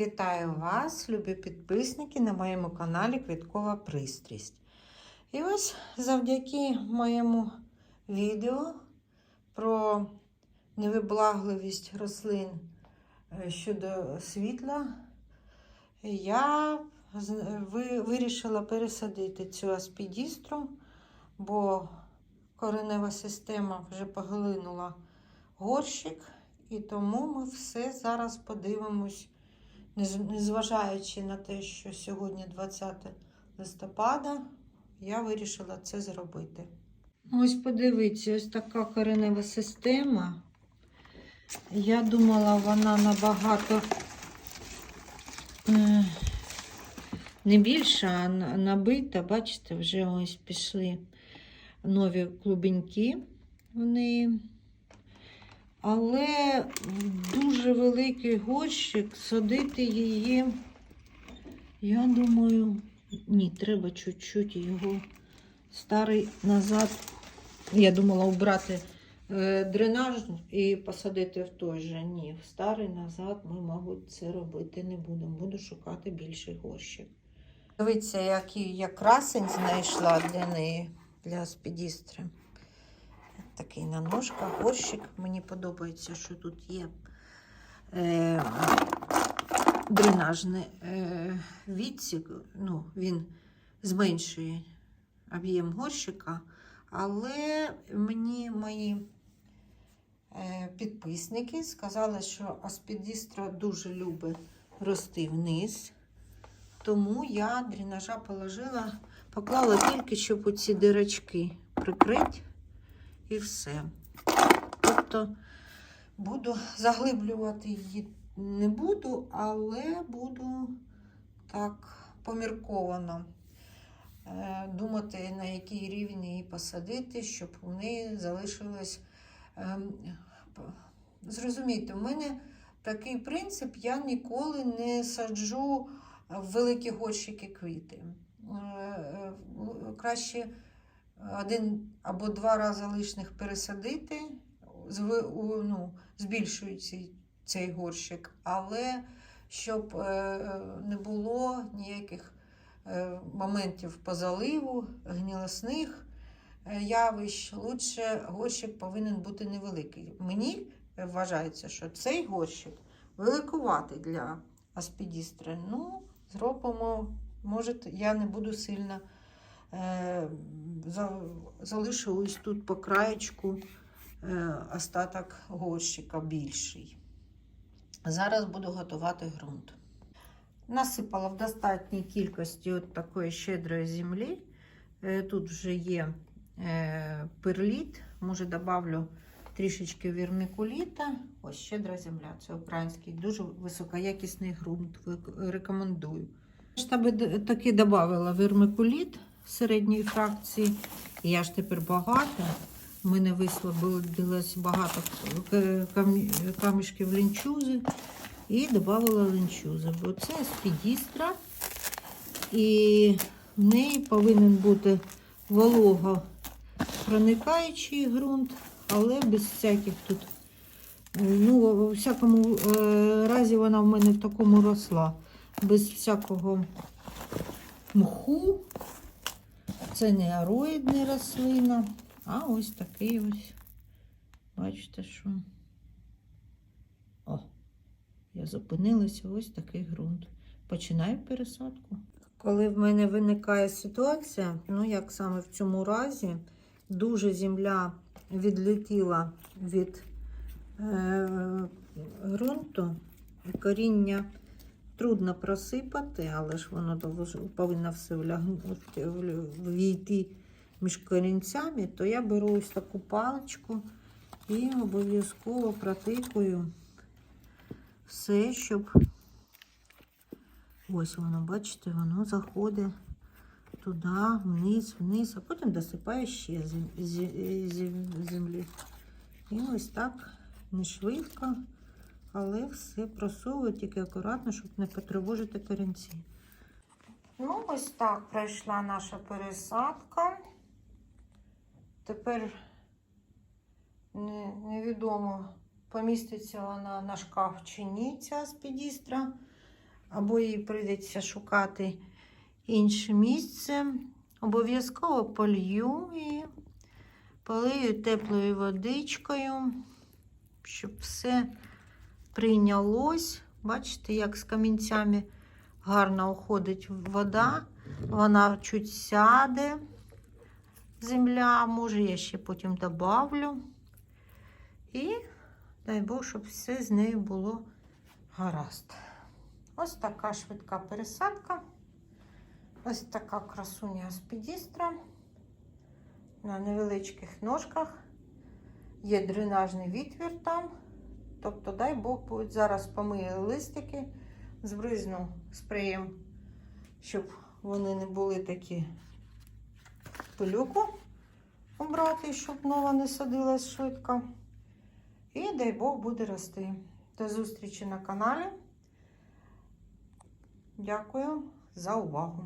Вітаю вас, любі підписники на моєму каналі Квіткова Пристрість. І ось завдяки моєму відео про невиблагливість рослин е, щодо світла, я вирішила пересадити цю аспідістру, бо коренева система вже поглинула горщик. І тому ми все зараз подивимось, незважаючи на те, що сьогодні 20 листопада, я вирішила це зробити. Ось подивіться, ось така коренева система. Я думала, вона набагато не більша, а набита. Бачите, вже ось пішли нові клубеньки в неї. Але великий горщик садити її, я думаю, ні, треба чуть-чуть його старий назад. Я думала убрати е, дренаж і посадити в той же. Ні, в старий назад ми, мабуть, це робити не будемо. Буду шукати більший горщик. Дивіться, який я красень знайшла для неї, для спідістри. Такий на ножках горщик. Мені подобається, що тут є е, дренажний е, відсік. Ну, він зменшує об'єм горщика, але мені мої е, підписники сказали, що аспідістра дуже любить рости вниз. Тому я дренажа положила, поклала тільки, щоб оці дирочки прикрити і все. Тобто буду заглиблювати її не буду, але буду так помірковано е, думати, на який рівень її посадити, щоб у неї залишилось. ем, Зрозумійте, у мене такий принцип, я ніколи не саджу в великі горщики квіти. Е, е, Краще один або два рази лишних пересадити, ну, збільшуючи цей горщик, але щоб е, не було ніяких е, моментів по заливу, гнілосних е, явищ, лучше горщик повинен бути невеликий. Мені вважається, що цей горщик великуватий для аспідістри. Ну, зробимо, може, я не буду сильно залишу тут по краєчку остаток горщика більший. Зараз буду готувати ґрунт. Насипала в достатній кількості от такої щедрої землі. Е, Тут вже є е, перліт, може добавлю трішечки вірмікуліта. Ось щедра земля, це український, дуже високоякісний ґрунт. Рекомендую. Я би д- таки додавала вермикуліт середньої фракції. Я ж тепер багато. У мене вислободилось багато камішків лінчузи. І додавала лінчузи. Бо це спідістра. І в неї повинен бути волого проникаючий ґрунт, але без всяких тут. Ну, у всякому е, разі вона в мене в такому росла. Без всякого мху. Це не ароїдна рослина, а ось такий ось. Бачите, що. О, я зупинилася, ось такий ґрунт. Починаю пересадку. Коли в мене виникає ситуація, ну як саме в цьому разі, дуже земля відлетіла від е, ґрунту, і коріння трудно просипати, але ж воно повинно все влягнути, війти між корінцями, то я беру ось таку паличку і обов'язково протикую все, щоб ось воно, бачите, воно заходить туди, вниз, вниз, а потім досипаю ще землі. І ось так не швидко, але все просовую тільки акуратно, щоб не потривожити корінці. Ну, ось так пройшла наша пересадка. Тепер не, невідомо, поміститься вона на шкаф чи ні, ця спідістра. або їй прийдеться шукати інше місце. Обов'язково полью і полию теплою водичкою, щоб все прийнялось. Бачите, як з камінцями гарно уходить вода. Вона чуть сяде, земля, може, я ще потім добавлю. І дай Бог, щоб все з нею було гаразд. Ось така швидка пересадка. Ось така красуня аспідістра на невеличких ножках. Є дренажний відвір там. Тобто, дай Бог, будуть зараз помию листики, збризну спреєм, щоб вони не були такі пилюку обрати, щоб нова не садилась швидко. І дай Бог буде рости. До зустрічі на каналі. Дякую за увагу.